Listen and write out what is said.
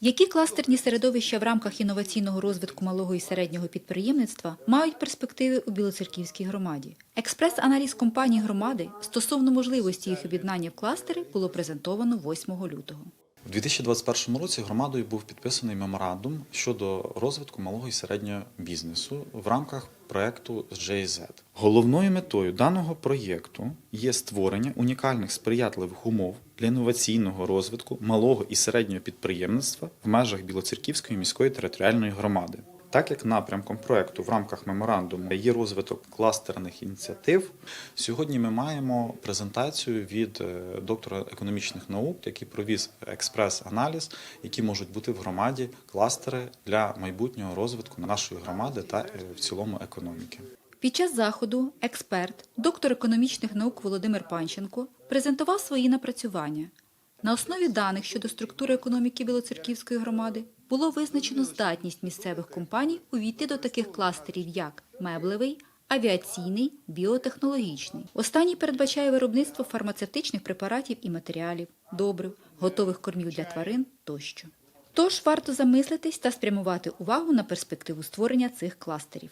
Які кластерні середовища в рамках інноваційного розвитку малого і середнього підприємництва мають перспективи у Білоцерківській громаді? Експрес-аналіз компаній громади стосовно можливості їх об'єднання в кластери було презентовано 8 лютого. У 2021 році громадою був підписаний меморандум щодо розвитку малого і середнього бізнесу в рамках проекту JZ. Головною метою даного проєкту є створення унікальних сприятливих умов для інноваційного розвитку малого і середнього підприємництва в межах Білоцерківської міської територіальної громади. Так як напрямком проекту в рамках меморандуму є розвиток кластерних ініціатив, сьогодні ми маємо презентацію від е, доктора економічних наук, який провіз експрес-аналіз, які можуть бути в громаді кластери для майбутнього розвитку нашої громади та е, в цілому економіки. Під час заходу експерт, доктор економічних наук Володимир Панченко презентував свої напрацювання. На основі даних щодо структури економіки Білоцерківської громади було визначено здатність місцевих компаній увійти до таких кластерів, як меблевий, авіаційний, біотехнологічний. Останній передбачає виробництво фармацевтичних препаратів і матеріалів, добрив, готових кормів для тварин тощо. Тож варто замислитись та спрямувати увагу на перспективу створення цих кластерів.